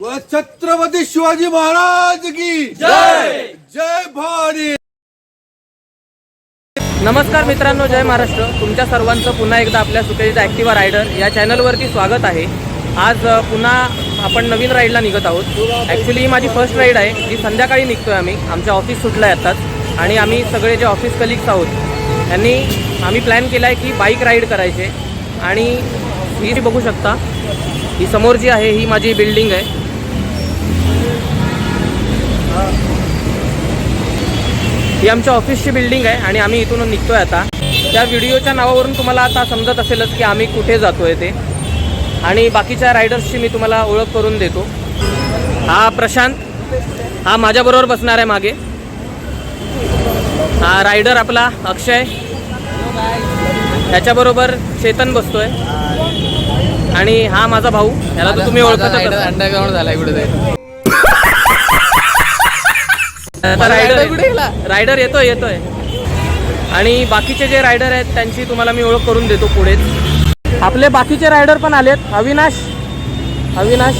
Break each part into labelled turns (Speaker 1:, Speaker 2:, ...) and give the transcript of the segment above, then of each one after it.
Speaker 1: व छत्रपती शिवाजी महाराज की जय! जय भवानी!
Speaker 2: नमस्कार मित्रांनो जय महाराष्ट्र. तुमच्या सर्वांचं पुन्हा एकदा आपल्या सुकेचा ॲक्टिवा रायडर या चॅनलवरती स्वागत आहे. आज पुन्हा आपण नवीन राईडला निघत आहोत. ॲक्च्युली ही माझी फर्स्ट राईड आहे. जी संध्याकाळी निघतोय आम्ही. आमच्या ऑफिस सुटलं आहे आत्ताच. आणि आम्ही सगळे जे ऑफिस कलिग्स आहोत त्यांनी आम्ही प्लॅन केला आहे की बाईक राईड करायचे. आणि ही जी बघू शकता ही समोर जी आहे ही माझी बिल्डिंग आहे. ही आमच्या ऑफिसची बिल्डिंग आहे आणि आम्ही इथून निघतोय आता. त्या व्हिडिओच्या नावावरून तुम्हाला आता समजत असेलच की आम्ही कुठे जातोय ते. आणि बाकीच्या रायडर्सची मी तुम्हाला ओळख करून देतो. हा प्रशांत हा माझ्याबरोबर बसणार आहे मागे. हा रायडर आपला अक्षय. त्याच्याबरोबर चेतन बसतोय. आणि हा माझा भाऊ याला तर तुम्ही ओळखतच असाल.
Speaker 3: अंडरग्राऊंड झालाय कुठे
Speaker 2: रायडर रायडर येतोय येतोय. आणि बाकीचे जे रायडर आहेत त्यांची तुम्हाला मी ओळख करून देतो पुढेच. आपले बाकीचे रायडर पण आलेत. अविनाश. अविनाश.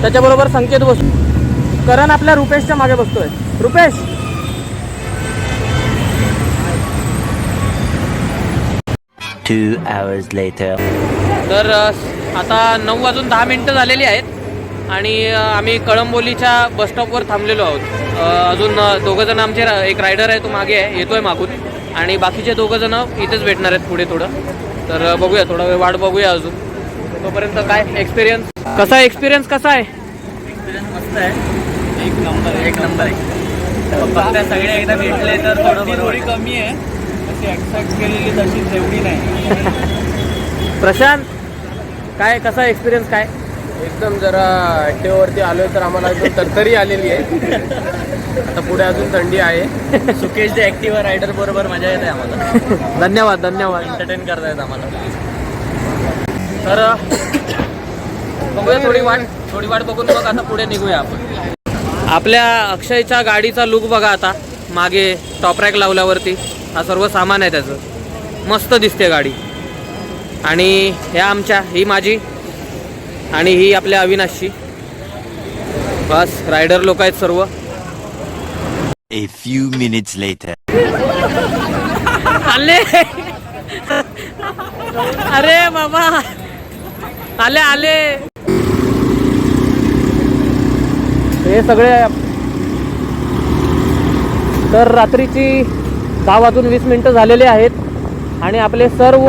Speaker 2: त्याच्याबरोबर संकेत बस करण आपल्या रुपेशच्या मागे बसतोय. रुपेश!
Speaker 4: Two hours later.
Speaker 2: तर आता नऊ वाजून दहा मिनटं झालेली आहेत. आणि आम्ही कळंबोलीच्या बसस्टॉपवर थांबलेलो आहोत. अजून अ, दोघं जण आमचे एक रायडर आहे तो मागे आहे येतोय मागून. आणि बाकीचे दोघं जण इथेच भेटणार आहेत पुढे थोडं. तर बघूया थोडा वेळ वाट बघूया अजून. तोपर्यंत काय एक्सपिरियन्स कसा एक्सपिरियन्स कसा आहे?
Speaker 3: मस्त आहे. एक नंबर एक नंबर आहे. सगळे एकदा भेटले तर थोडं थोडी कमी आहे. अशी एक्सपेक्ट केलेली तशी तेवढी नाही.
Speaker 2: प्रशांत काय कसा एक्सपिरियन्स काय?
Speaker 5: एकदम जरा टेवरती आलोय तर आम्हाला अजून तरतरी आलेली आहे. आता पुढे अजून थंडी आहे.
Speaker 3: सुकेश द ऍक्टिव्हा रायडर बरोबर मजा येते आम्हाला.
Speaker 2: धन्यवाद धन्यवाद.
Speaker 3: एंटरटेन करतायत आम्हाला.
Speaker 2: तर बघूया थोडी वाट थोडी वाट बघून मग आता पुढे निघूया आपण. आपल्या अक्षयच्या गाडीचा लुक बघा आता. मागे टॉप रॅक लावल्यावरती. हा सर्व सामान आहे त्याचं. मस्त दिसते गाडी. आणि ह्या आमच्या ही माझी आणि ही आपल्या अविनाशची. बस रायडर लोक आहेत सर्व.
Speaker 4: A few minutes later.
Speaker 2: आले. अरे बाबा. आले आले. हे सगळे तर रात्रीची दहा वाजून वीस मिनटं झालेली आहेत आणि आपले सर्व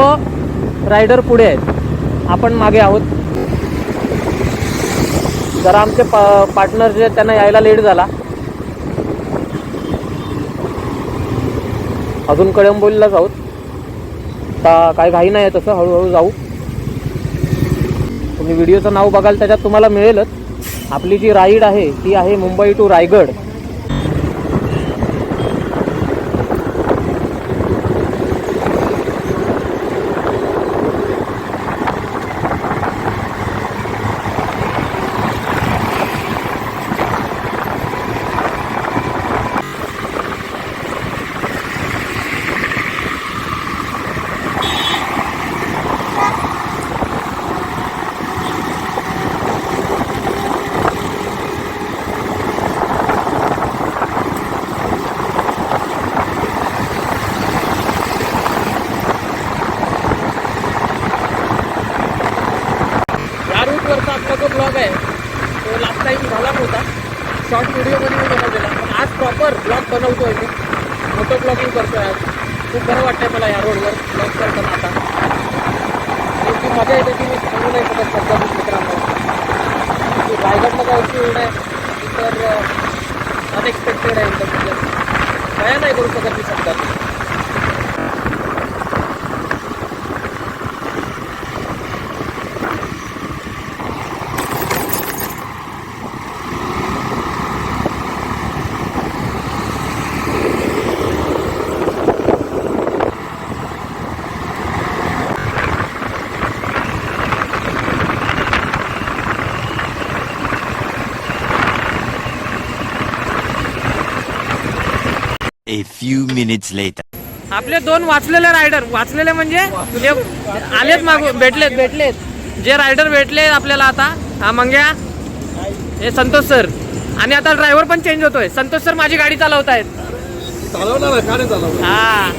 Speaker 2: रायडर पुढे आहेत. आपण मागे आहोत. जरा आमचे पा पार्टनर जे त्यांना यायला लेट झाला. अजून कळंबोलीला जाऊ. आता काय घाई नाही आहे तसं हळूहळू जाऊ. तुम्ही व्हिडिओचं नाव बघाल त्याच्यात तुम्हाला मिळेलच. आपली जी राईड आहे ती आहे मुंबई टू रायगड या रूटवरचा आपला जो ब्लॉग आहे तो लास्ट टाईम झाला नव्हता शॉर्ट व्हिडिओमध्ये मी बनवलेला पण आज प्रॉपर ब्लॉग बनवतोय मी मोठं ब्लॉगिंग करतोय आज खूप बरं वाटतंय मला या रोडवर ब्लॉग करताना आता आणि जी मजा येते ती मी सांगू नाही शकत सध्या मित्रांनो की रायगडला जायची वेळ आहे? तर अनएक्सपेक्टेड आहे एकदम म्हणजे काय नाही करू शकत मी सध्या
Speaker 4: A few minutes later.
Speaker 2: आपले दोन वाचलेले रायडर वाचलेले म्हणजे जे आलेत मागून भेटलेत भेटलेत. जे रायडर भेटले आपल्याला आता. हा मंग्या. हे संतोष सर आणि आता ड्रायव्हर पण चेंज होतोय. संतोष सर माझी गाडी चालवत आहेत
Speaker 1: चालवणार आहे, का नाही चालवणार
Speaker 2: हा.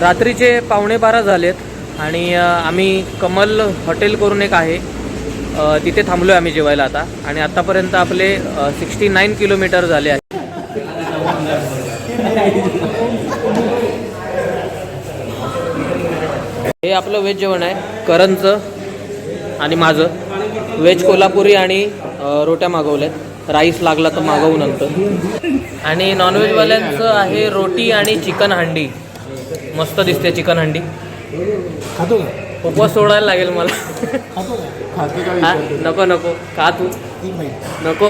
Speaker 2: रात्रीचे पावणे बारा झालेत आणि आम्ही कमल हॉटेल करून एक आहे. तिथे थांबलो आहे आम्ही जेवायला आता. आणि आत्तापर्यंत आपले सिक्स्टी नाईन किलोमीटर झाले आहे हे आपलं व्हेज जेवण आहे. करणचं आणि माझं. व्हेज कोल्हापुरी आणि रोट्या मागवल्यात. राईस लागला तर मागवू नंतर. आणि नॉनव्हेजवाल्यांचं आहे रोटी आणि चिकन हंडी. मस्त दिसते चिकन हंडी.
Speaker 1: खातो का?
Speaker 2: उपवास सोडायला लागेल मला.
Speaker 1: खातो का? खाते का
Speaker 2: हा?
Speaker 1: विचारतो.
Speaker 2: नको नको. खा तू.
Speaker 1: ती माहिती.
Speaker 2: नको.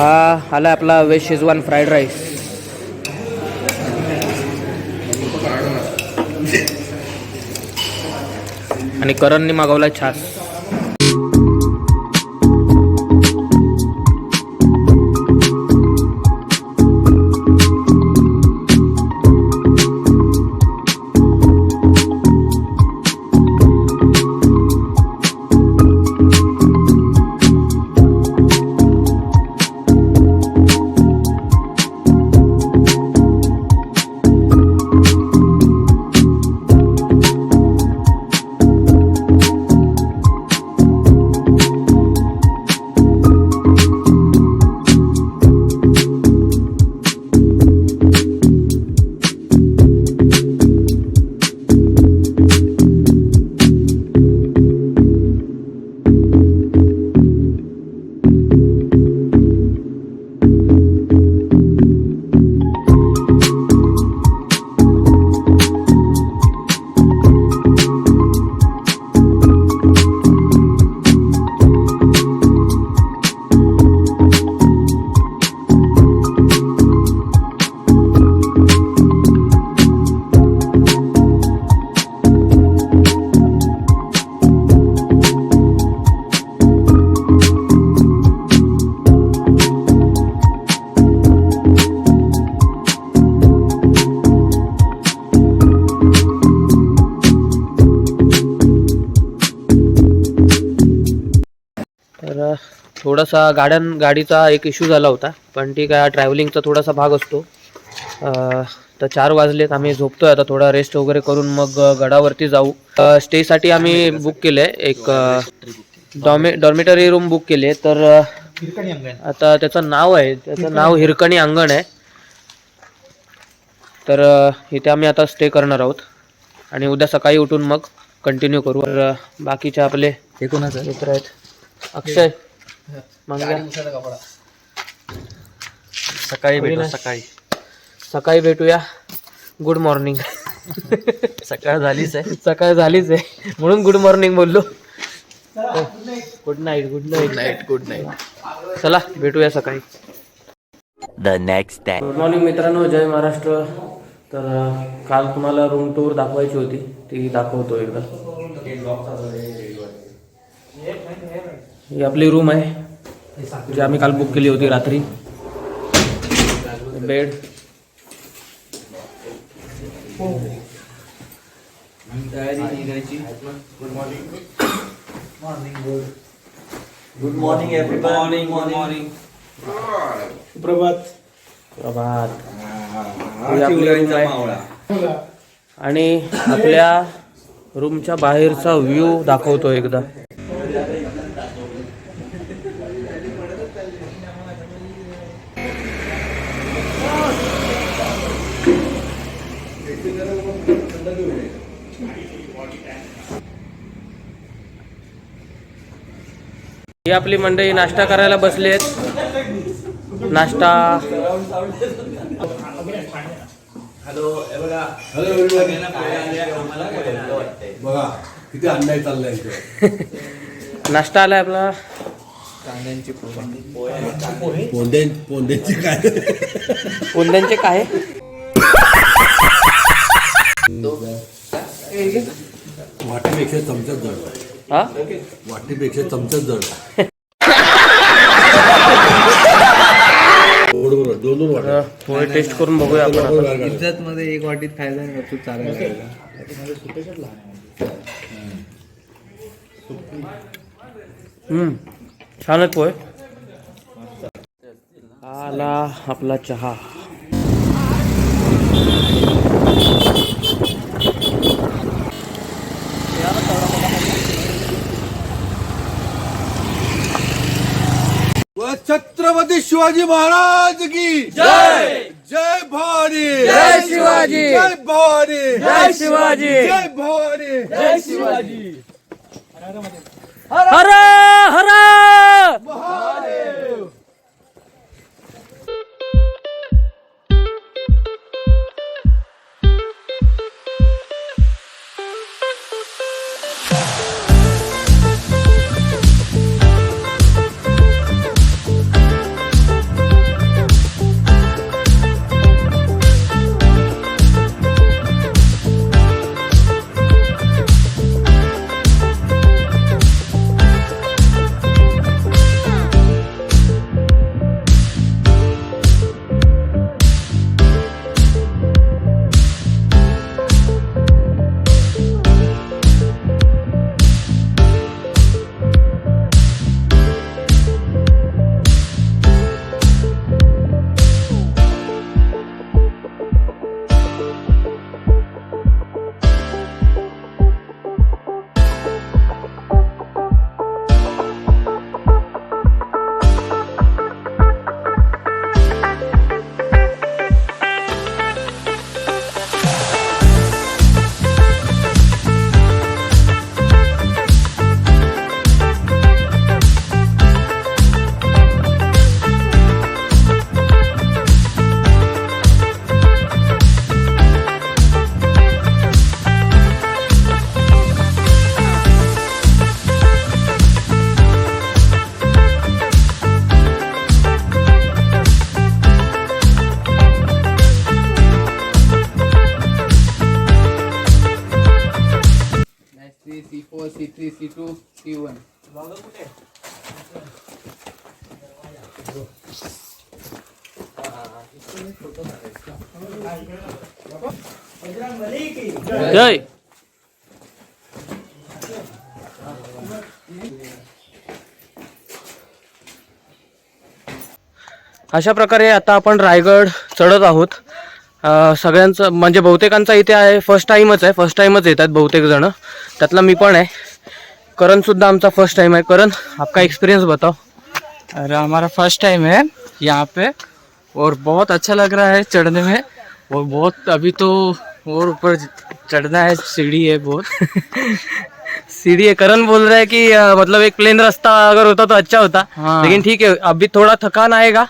Speaker 2: हा आला आपला व्हेज शेजवान फ्राईड राईस. आणि करणनी मागवलाय छास. थोडासा गाड्यां गाडीचा एक इश्यू झाला होता. पण ठीक आहे ट्रॅव्हलिंगचा थोडासा भाग असतो. तर चार वाजलेत आम्ही झोपतोय आता थोडा रेस्ट वगैरे करून मग गडावरती जाऊ. स्टेसाठी आम्ही बुक केले एक डॉमे डॉर्मेटरी रूम बुक केली आहे तर आता त्याचं नाव आहे त्याचं नाव हिरकणी अंगण आहे. तर इथे आम्ही आता स्टे करणार आहोत. आणि उद्या सकाळी उठून मग कंटिन्यू करू. तर बाकीचे आपले
Speaker 3: हे कोणाचं
Speaker 2: मित्र आहेत. अक्षय.
Speaker 3: सकाळी
Speaker 2: भेटू,
Speaker 3: सकाळी.
Speaker 2: सकाळी भेटूया. गुड मॉर्निंग
Speaker 3: सकाळ झालीच आहे.
Speaker 2: सकाळ झालीच आहे. म्हणून गुड मॉर्निंग बोललो. Good night good night night good night चला भेटूया सकाळी.
Speaker 4: The next day.
Speaker 2: Good morning मित्रांनो जय महाराष्ट्र. तर काल तुम्हाला रूम टूर दाखवायची होती. ती दाखवतो एकदा. ही आपली रूम आहे. जी आम्ही काल बुक केली होती रात्री. Bed.
Speaker 3: Good morning every morning morning
Speaker 1: प्रभात
Speaker 2: आणि आपल्या रूमच्या बाहेरचा व्ह्यू दाखवतो एकदा. ही आपली मंडळी नाश्ता करायला बसली आहेत. नाश्ता.
Speaker 1: बघा. किती अन्याय चाललाय.
Speaker 2: नाश्ता आलाय आपला.
Speaker 1: पोंदेची काय?
Speaker 2: कोंद्यांचे काय?
Speaker 1: वाटीपेक्षा चमच्यात जड
Speaker 2: हा?
Speaker 1: वाटीपेक्षा चमच्यात जड. बरोबर दोन दोन
Speaker 2: टेस्ट करून बघूया आपण आता.
Speaker 1: बरोबर आहे.
Speaker 3: इज्जत मध्ये एक वाटीत खायला नाही तू चालेल.
Speaker 2: हम्म छान आहे पोहे. आला आपला चहा
Speaker 1: व छत्रपती शिवाजी महाराज की जय! जय भवानी!
Speaker 2: जय शिवाजी!
Speaker 1: जय भवानी!
Speaker 2: जय शिवाजी!
Speaker 1: जय भवानी!
Speaker 2: हर हर
Speaker 6: सी
Speaker 2: जय. अशा प्रकारे आता आपण रायगड चढत आहोत. सगळ्यांचं म्हणजे बहुतेकांचा इथे आहे फर्स्ट टाईमच आहे फर्स्ट टाइमच येतात बहुतेक जण. त्यातला मी पण आहे. करण सुद्धा आमचा फ़र्स्ट टाइम है करण आपका एक्सपीरियंस बताओ.
Speaker 3: अरे हमारा फ़र्स्ट टाइम है यहाँ पे और बहुत अच्छा लग रहा है चढ़ने में। और बहुत अभी तो और ऊपर चढ़ना है सीढ़ी है बहुत।
Speaker 2: सीढ़ी है. करण बोल रहा है कि अ, मतलब एक प्लेन रास्ता अगर होता तो अच्छा होता.
Speaker 3: हाँ।
Speaker 2: लेकिन ठीक है अभी थोड़ा थकान आएगा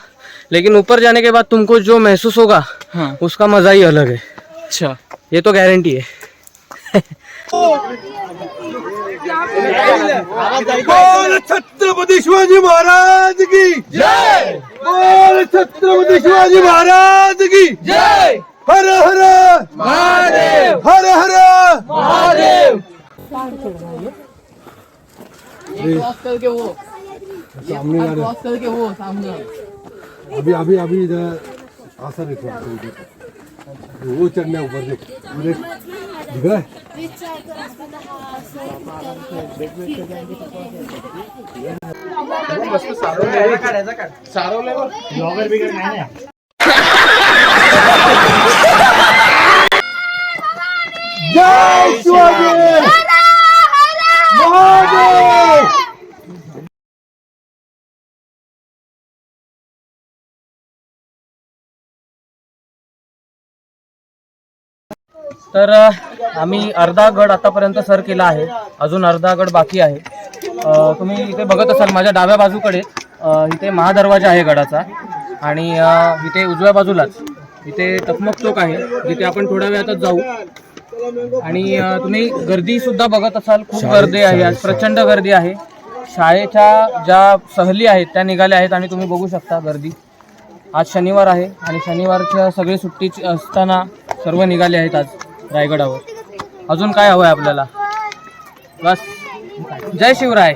Speaker 2: लेकिन ऊपर जाने के बाद तुमको जो महसूस होगा
Speaker 3: हाँ।
Speaker 2: उसका मज़ा ही अलग है.
Speaker 3: अच्छा।
Speaker 2: ये तो गारंटी है.
Speaker 1: बोल छत्रपती शिवाजी महाराज की जय! बोल छत्रपती शिवाजी महाराज की जय! हर हर महादेव! हर हर
Speaker 6: क्रॉस करके वो क्रॉस करके वो सामने
Speaker 1: अभी अभी अभी इधर आसा नहीं थोड़ा। वो चढ़ने ऊपर देख। देख दिख रहा है जय शिवाजी!
Speaker 2: तर आम्ही अर्धा गड आतापर्यंत सर केला आहे. अजून अर्धा गड बाकी आहे. तुम्ही इथे बघत असाल माझ्या डाव्या बाजूकडे इथे महादरवाजा आहे गडाचा. आणि इथे उजव्या बाजूलाच इथे टकमक चौक आहे जिथे आपण थोड्या वेळातच जाऊ. आणि तुम्ही गर्दी सुद्धा बघत असाल खूप गर्दी आहे. आज प्रचंड गर्दी आहे. शाळेच्या ज्या सहली आहेत त्या निघाल्या आहेत आणि तुम्ही बघू शकता गर्दी. आज शनिवार आहे आणि शनिवारच्या सगळी सुट्टी असताना सर्व निघाले आहेत आज. रायगडावर. अजून काय हवं आहे आपल्याला? बस. जय शिवराय.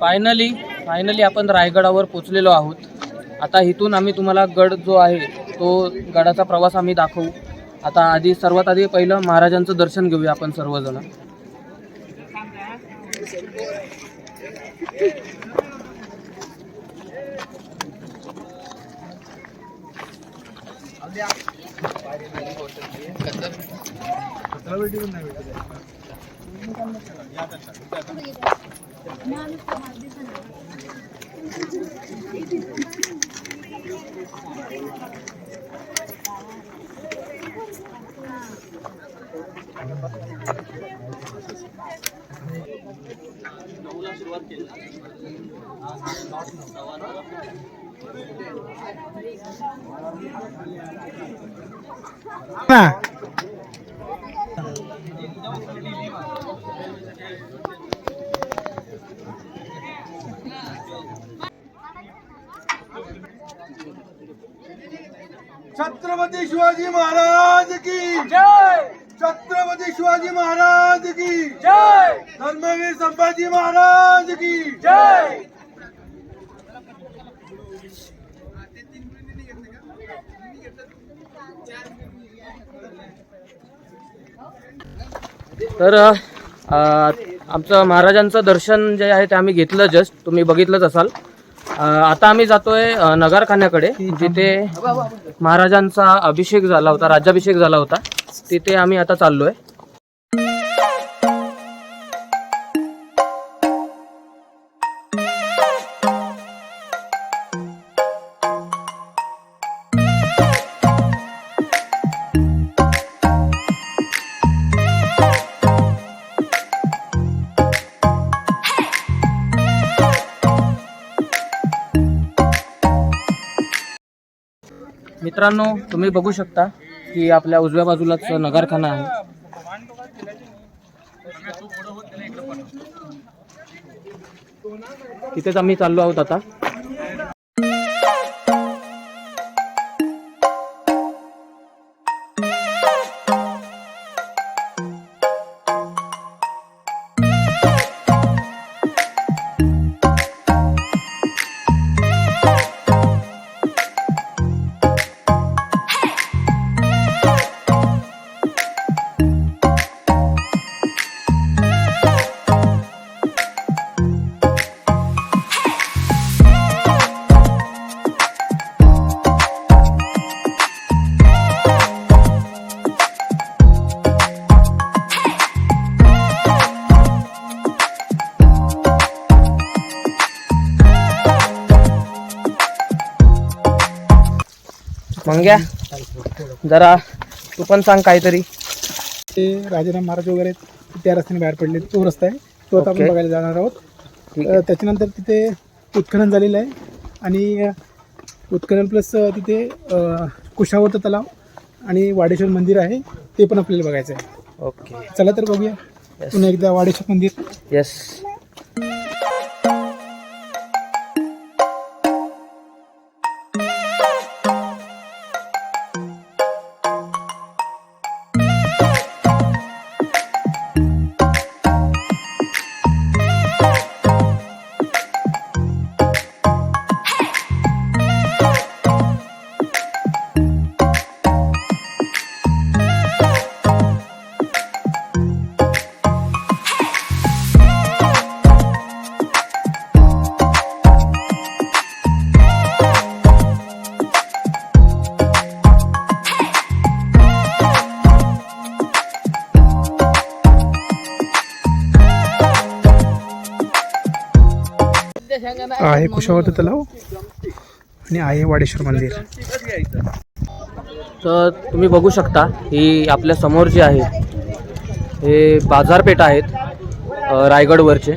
Speaker 2: फायनली फायनली आपण रायगडावर पोचलेलो आहोत. आता इथून आम्ही तुम्हाला गड जो आहे तो गडाचा प्रवास आम्ही दाखवू. आता आधी सर्वात आधी पहिलं महाराजांचं दर्शन घेऊया आपण सर्वजण. Nah.
Speaker 1: छत्रपती शिवाजी महाराज की जय। छत्रपती शिवाजी महाराज की जय। धर्मवीर संभाजी महाराज की जय।
Speaker 2: तर आमचं महाराजांचं दर्शन जे आहे ते आम्ही घेतलं जस्ट तुम्ही बघितलंच असाल. आता आम्ही जातोय नगरखान्याकडे. जिथे महाराजांचा अभिषेक झाला होता राज्याभिषेक झाला होता तिथे आम्ही आता चाललोय. मित्रांनो तुम्ही बघू शकता की आपल्या उजव्या बाजूलाच नगरखाना आहे. तिथेच आम्ही चाललो आहोत आता. जरा तू पण सांग काहीतरी.
Speaker 7: ते राजाराम महाराज वगैरे त्या रस्त्याने बाहेर पडले. तो रस्ता आहे. तो आता आपण. बघायला जाणार आहोत.
Speaker 2: ठीक
Speaker 7: अ, त्याच्यानंतर तिथे उत्खनन झालेलं आहे. आणि अ, उत्खनन प्लस तिथे अ, कुशावर्त तलाव आणि वाडेश्वर मंदिर आहे. ते पण आपल्याला बघायचं आहे.
Speaker 2: ओके
Speaker 7: चला तर बघूया. पुन्हा एकदा वाडेश्वर मंदिर.
Speaker 2: येस
Speaker 7: आहे कुशावर्त तलाव आणि आहे वाडेश्वर मंदिर.
Speaker 2: तर तुम्ही बघू शकता ही आपल्यासमोर जी आहे हे बाजारपेठ आहेत रायगडवरचे.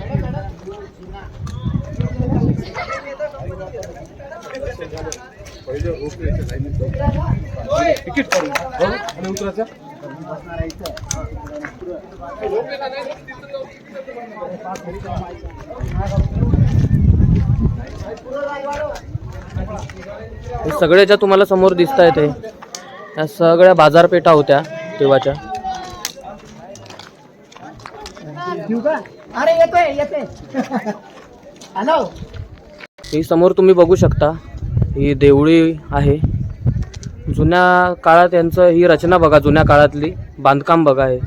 Speaker 2: हे सगळे ज्या तुम्हाला समोर दिसत आहेत हे या सगळ्या बाजारपेठा होत्या तेव्हाच्या. ही समोर तुम्ही बघू शकता ही देवळी आहे. जुन्या काळात यांचं ही रचना बघा जुन्या काळातली बांधकाम बघा हे.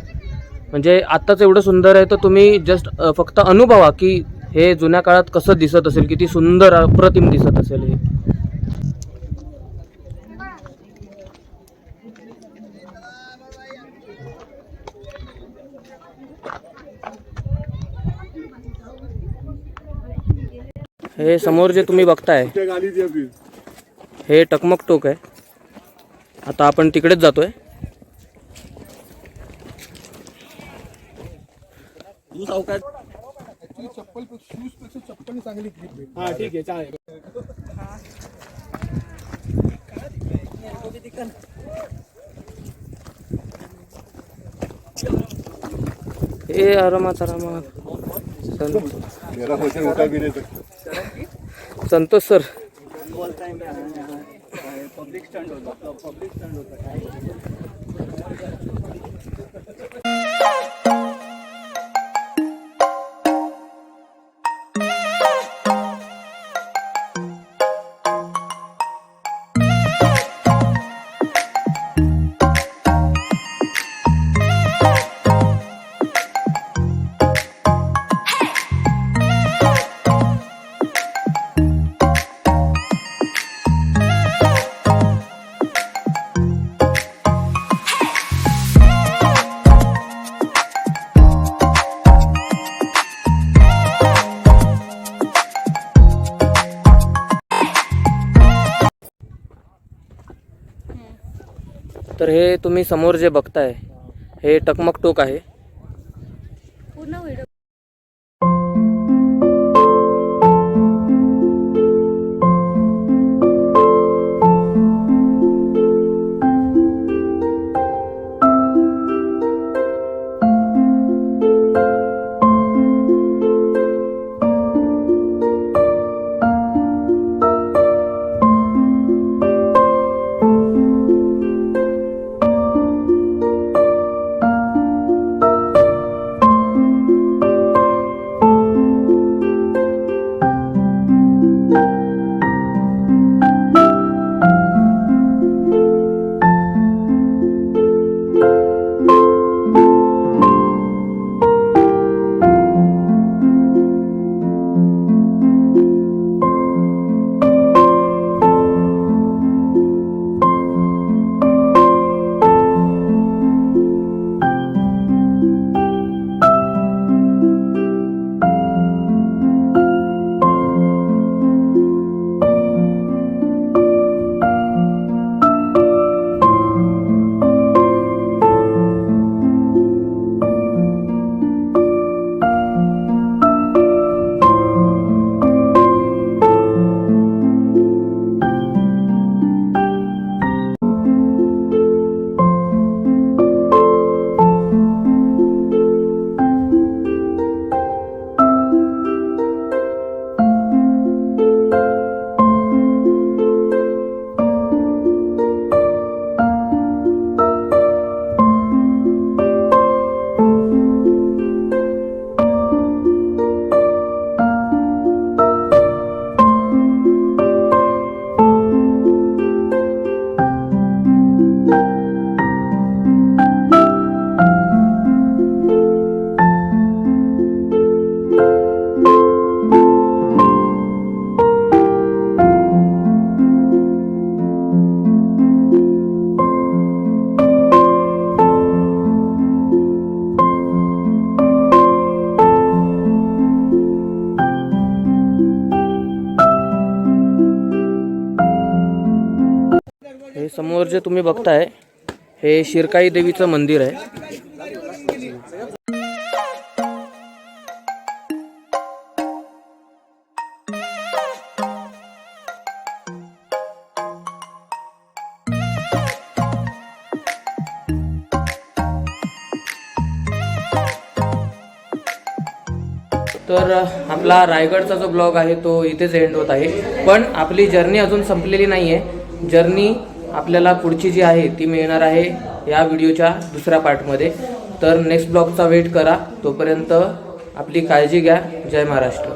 Speaker 2: म्हणजे आत्ताच एवढं सुंदर आहे तर तुम्ही जस्ट फक्त अनुभवा की हे जुन्या काळात कसं दिसत असेल किती सुंदर अप्रतिम दिसत असेल हे. हे समोर जे तुम्ही बघताय हे टकमक टोक आहे. आता आपण तिकडेच जातोय.
Speaker 7: ठीक आहे चालेल
Speaker 2: हे आरामात आरामात. संतोष
Speaker 8: सर. पब्लिक स्टँड होता. पब्लिक
Speaker 2: स्टँड होता. तर हे तुम्ही समोर जे बघताय हे टकमक टोक आहे. समोर जे तुम्ही बघताय हे शिरकाई देवीचं मंदिर आहे. तर आपला रायगडचा जो ब्लॉग आहे तो इथेच एंड होत आहे. पण आपली जर्नी अजून संपलेली नाही आहे जर्नी आपल्याला पुढची जी आहे ती मिळणार आहे या व्हिडिओच्या दुसऱ्या पार्टमध्ये. तर नेक्स्ट ब्लॉगचा वेट करा. तोपर्यंत आपली काळजी घ्या. जय महाराष्ट्र.